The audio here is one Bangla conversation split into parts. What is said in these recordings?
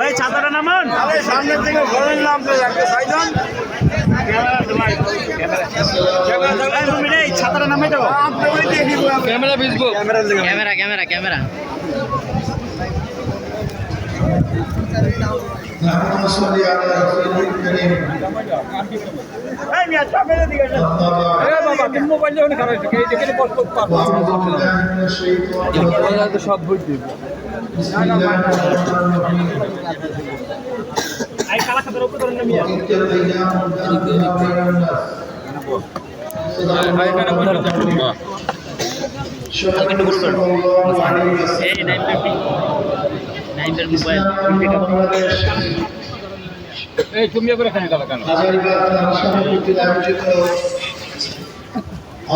ওই ছাতাটা নামান। আরে সামনের থেকে ঘরের নাম সাইজন ছাতাটা নামাই camera ভিজবো। Camera camera camera camera. اللهم صل على رسول الكريم এই মিয়া সামনে দিকে এসো। أما بعد এ বাবা তুমি মোবাইল যখন খারাপ হয়েছে এই দেখে বস করতে পারবো وأعوذ بالله من الشيطان الرجيم তো সব বই দিব بسم الله الرحمن الرحيم এই কালা খাতার উপর ধরে না মিয়া وتلك الأيام نداولها بين الناس صدق الله شهد صلى الله عليه এই وسلم নাইন ফিফটি মোবাইল বাংলাদেশ এই তুমি করে খানে গেল কেন?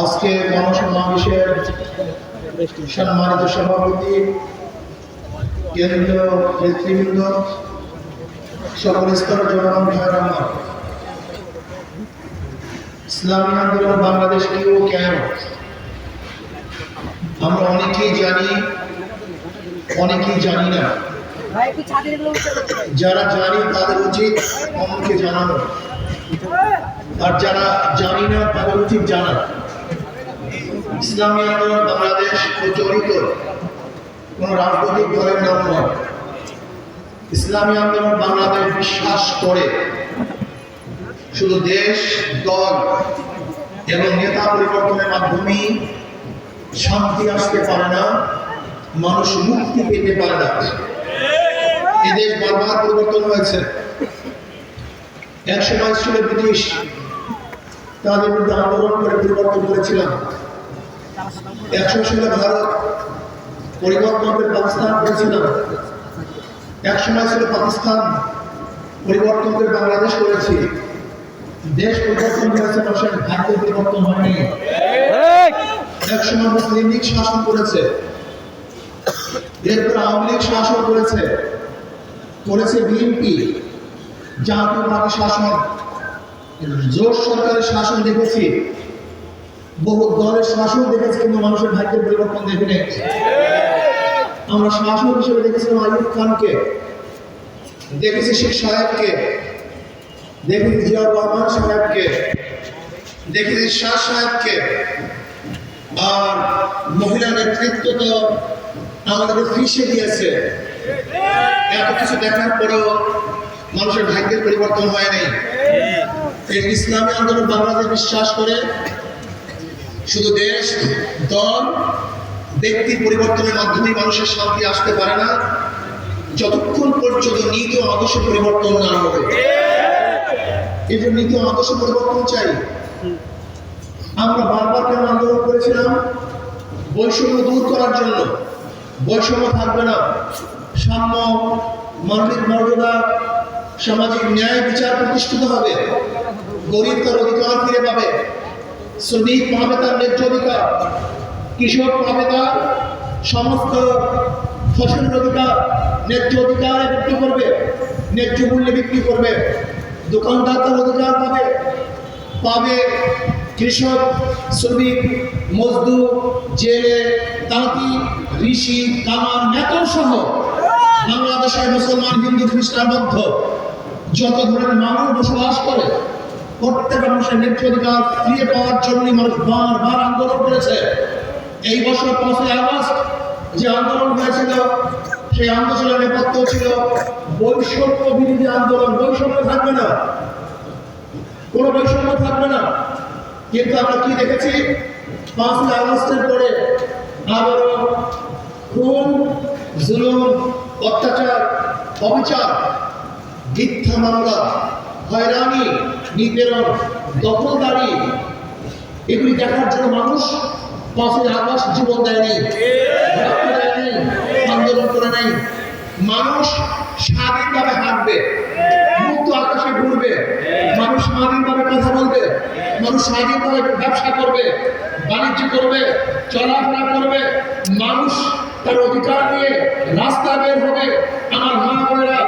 আজকে গণসমাবেশের সম্মানিত সভাপতি কেন্দ্রীয় নেতৃবৃন্দ সকল স্তরের জনগণ ভাইয়ের ইসলামী আন্দোলন বাংলাদেশ কি ও কেন? আমরা অনেকেই জানি অনেকেই জানি না। যারা জানি তাদের উচিত অন্যকে জানানো। আর যারা জানি না, তাদের উচিত জানা। ইসলামী আন্দোলন বাংলাদেশ প্রচলিত কোন রাজনৈতিক দলের নাম নয়। ইসলামী আন্দোলন বাংলাদেশ বিশ্বাস করে। শুধু দেশ, দল এবং নেতা পরিবর্তনের মাধ্যমেই শান্তি আসতে পারে না, মানুষ মুক্তি পেতে পারে না। এই বারবার পরিবর্তন হয়েছে। এক সময় ছিল ব্রিটিশ তাদের বিরুদ্ধে আন্দোলন করে পরিবর্তন করেছিলাম একসময় ছিল ভারত পরিবর্তন করে পাকিস্তান করেছিলাম এক সময় ছিল পাকিস্তান পরিবর্তন করে বাংলাদেশ করেছি। দেশ পরিবর্তন করেছে, মানুষের ভাগ্য পরিবর্তন হয়নি। এক সময় মুসলিম লীগ শাসন করেছে। এরপর আওয়ামী লীগ শাসন করেছে। করেছে বিএনপি, জাতীয় পার্টি শাসন। জোট সরকারের শাসন দেখেছি, বহু দলের শাসন দেখেছি, কিন্তু মানুষের ভাগ্যের পরিবর্তন দেখে নেই আমরা শাসক হিসেবে দেখেছিলাম আইয়ুব খানকে, দেখেছি শেখ সাহেবকে, দেখেছি জিয়াউর রহমান সাহেবকে, দেখেছি শাহ সাহেবকে। আর মহিলা নেতৃত্ব তো আমাদেরকে ফিসে দিয়েছে। এত কিছু দেখার পরেও মানুষের ভাগ্যের পরিবর্তন হয় নাই। এই ইসলামী আন্দোলন বাংলাদেশ বিশ্বাস করে, শুধু দেশ, দল, ব্যক্তি পরিবর্তনের মাধ্যমে মানুষের শান্তি আসতে পারে না। যতক্ষণ পর্যন্ত নীতি আদর্শ পরিবর্তন না হবে। এই নীতি আদর্শ পরিবর্তন চাই। আমরা বারবার কেন আন্দোলন করেছিলাম? বৈষম্য দূর করার জন্য। বৈষম্য থাকবে না। সাম্য মানবিক মর্যাদা সামাজিক ন্যায় বিচার প্রতিষ্ঠিত হবে। গরিব তার অধিকার ফিরে পাবে। শ্রমিক পাবে তার ন্যায্য অধিকার। কৃষক পাবে তার সমস্ত ফসলের অধিকার ন্যায্য অধিকার বিক্রি করবে, ন্যায্য মূল্যে বিক্রি করবে। দোকানদার তার অধিকার পাবে। পাবে কৃষক, শ্রমিক, মজদুর, জেলে তাঁতি ঋষি, কামার নেতর সহ বাংলাদেশের মুসলমান, হিন্দু, খ্রিস্টান, বৌদ্ধ, যত ধরনের মানুষ বসবাস করে প্রত্যেক মানুষের ন্যায্য অধিকার ফিরে পাওয়ার জন্যই মানুষ বারবার আন্দোলন করেছে। এই বছর পাঁচই আগস্ট যে আন্দোলন হয়েছিল, সেই আন্দোলনের নেপথ্য ছিল বৈষম্য বিরোধী আন্দোলন। বৈষম্য থাকবে না। কোনো বৈষম্য থাকবে না। কিন্তু আমরা কি দেখেছি? পাঁচই আগস্টের পরে আবারও খুন, জুলুম অত্যাচার, অবিচার, মিথ্যা মামলা, হয়রানি, নিপীড়ন, দখলদারি, এগুলি দেখার জন্য মানুষ পাঁচই আগস্ট জীবন দেয়নি, আন্দোলন করে নাই। মানুষ স্বাধীনভাবে হাঁটবে, মুক্ত আকাশে ঘুরবে, মানুষ স্বাধীনভাবে কথা বলবে, মানুষ স্বাধীনভাবে ব্যবসা করবে, বাণিজ্য করবে, চলাফেরা করবে, মানুষ তার অধিকার নিয়ে রাস্তা বের হবে। আমার মা বোনেরা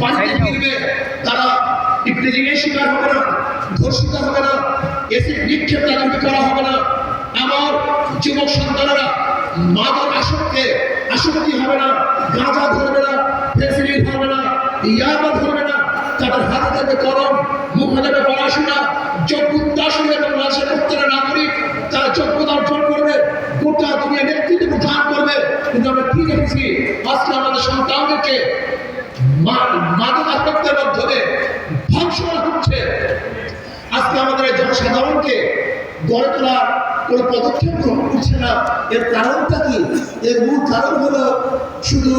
বাড়িতে ফিরবে তারা ইফটিজিংয়ের শিকার হবে না ধর্ষিত হবে না এসিড নিক্ষেপ তাদেরকে করা হবে না। আমার যুবক সন্তানেরা মাদক আসক্তে আসক্তি হবে না গাঁজা ধরবে না ফেসিলিন ধরবে না ইয়াবা ধরবে না তাদের হাতে থাকবে কলম মুখে দেবে পড়াশোনা যোগ্যতা শুনে বাংলাদেশের প্রত্যেকটা নাগরিক তারা যোগ্যতা অর্জন করবে গোটা দুনিয়া নেতৃত্ব প্রদান করবে কিন্তু আমরা কি দেখেছি আজকে আমাদের সন্তানদেরকে মা- মাদক আসক্তের মাধ্যমে ধ্বংস করা হচ্ছে আজকে আমাদের জনসাধারণকে গড়ে তোলার কোনো পদক্ষেপ গ্রহণ করছে না, এর কারণটা কি? এর মূল কারণ হলো শুধু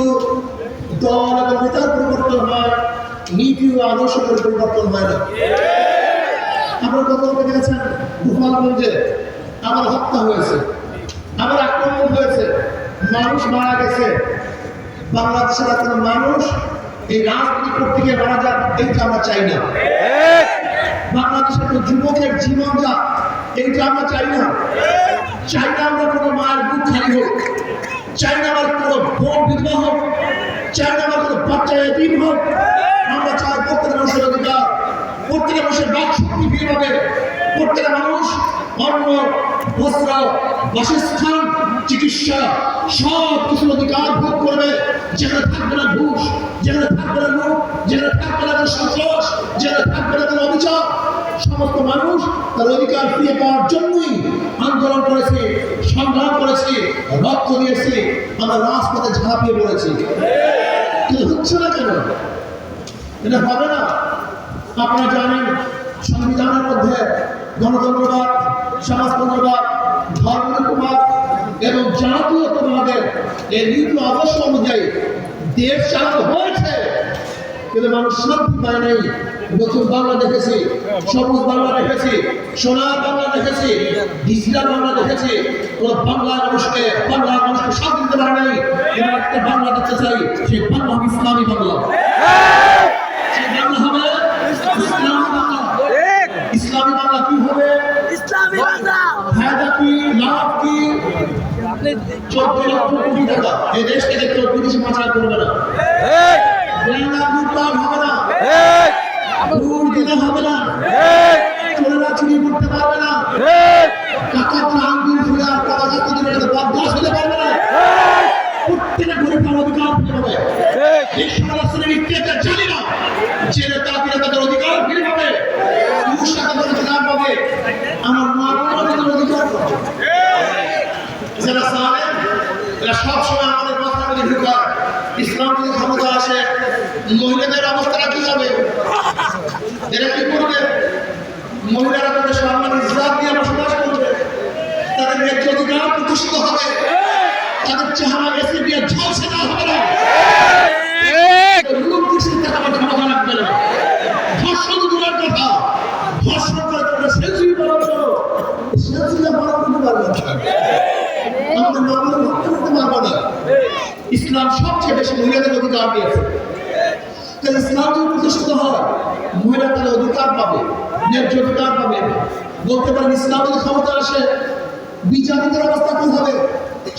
দল এবং নেতার পরিবর্তন হয়, নীতি ও আদর্শের পরিবর্তন হয় না। আপনার লোকে দেখেছেন গোপালগঞ্জে আমার হত্যা হয়েছে, আমার আক্রমণ হয়েছে, মানুষ মারা গেছে। বাংলাদেশের কোনো মানুষ এই রাজনীতি করতে গিয়ে মারা যাক এইটা আমরা চাই না। বাংলাদেশের যুবকের জীবন যাক এইটা আমরা চাই না। চাই না আমরা কোনো মায়ের বুক খালি হোক। চাই না আমার কোনো বোন বিধবা হোক। চাই না আমার কোনো বাচ্চা এতিম হোক। আমরা চাই প্রত্যেক মানুষের অধিকার প্রত্যেক মানুষের বাক শক্তি ফিরে পাবে প্রত্যেক মানুষ অন্ন, বস্ত্র, বাসস্থান চিকিৎসা, সব কিছুর অধিকার ভোগ করবে। যেখানে থাকবে না ঘুষ, যেখানে থাকবে না লোক যেখানে থাকবে না সন্ত্রাস, যেখানে থাকবে না কোনো অভিযোগ সমস্ত মানুষ তার অধিকার ফিরে পাওয়ার জন্যই আন্দোলন করেছে, সংগ্রাম করেছে, রক্ত দিয়েছে, আমরা রাজপথে ঝাঁপিয়ে পড়েছি। কিন্তু হচ্ছে না কেন? এটা হবে না। আপনারা জানেন, সংবিধানের মধ্যে গণতন্ত্রবাদ, সমাজতন্ত্রবাদ জাতীয়তাবাদের এই নীতি আদর্শ অনুযায়ী দেশ চালানো হয়েছে, কিন্তু মানুষ শান্তি পায় নাই। নতুন বাংলা দেখেছি, সবুজ বাংলা দেখেছি সোনার বাংলা দেখেছি, ডিজিটাল বাংলা দেখেছি। কোন বাংলা মানুষকে বাংলা মানুষকে শান্তি দিতে পারে নাই। বাংলা দেখতে চাই, সেই বাংলা ইসলামী বাংলা। চোদ্দ লক্ষ কোটি টাকা এই দেশ থেকে কেউ বিদেশি পাচার করবে না। হবে না। ঘুষ দিতে হবে না। চোরেরা চুরি করতে পারবে না। টাকা আঙ্গুল ফুলে আর টাকা যাতে দিবে হতে পারবে না। প্রত্যেকটা গরিব তার অধিকার ফিরে পাবে। এই! সমালোচনের ইতিহাসটা জানি না। যে নেতা ফিরে তাদের অধিকার ফিরে পাবে। ঘুষ টাকা তাদের অধিকার পাবে। আমার মা তাদের অধিকার পাবে। যারা সালেন এরা সবসময় আমাদের কথার মধ্যে ঢুকায়। ইসলাম যদি ক্ষমতা আসে। মহিলাদের অবস্থাটা কি হবে? এরা কি করবে? মহিলারা তাদের সম্মান ইসলাম দিয়ে বসবাস করবে। তাদের ন্যায্য অধিকার প্রতিষ্ঠিত হবে। তাদের চেহারা এসে দিয়ে ঝলসে না হবে না। রূপ দৃষ্টি থেকে আমার ক্ষমতা রাখবে না। ধর্ষণ দূরের কথা। ইসলাম সবচেয়ে বেশি মহিলাদের অধিকার দিয়েছে। তাহলে ইসলাম যদি প্রতিষ্ঠিত হয় মহিলা তাহলে অধিকার পাবে ন্যায্য অধিকার পাবে। বলতে পারেন ইসলাম যদি ক্ষমতা আসে বিচারকদের অবস্থা কি হবে?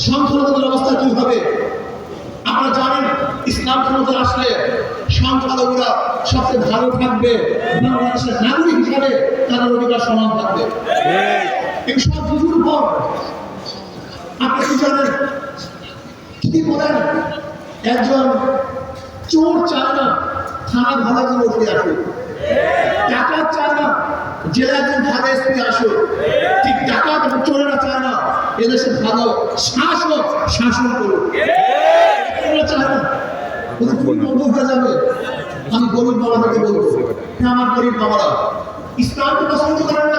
সংখ্যালঘুদের অবস্থা কি হবে? আপনারা জানেন ইসলাম ক্ষমতা আসলে সংখ্যালঘুরা সবচেয়ে ভালো থাকবে বাংলাদেশের নাগরিক হিসাবে তাদের অধিকার সমান থাকবে। এই সব কিছুর পর। আপনি কি জানেন? কি বলেন একজন চোর চায় না থানা ভালো করে উঠে আসুক টাকা চায় না জেলা একজন ভালো এসপি আসুক ঠিক টাকা চোরেরা চায় না এদেশে ভালো শাসক শাসন করুক। চায় না হয়ে যাবে। আমি গরিব বাবাদেরকে বলব হ্যাঁ, আমার গরিব বাবারা ইসলামকে পছন্দ করেন না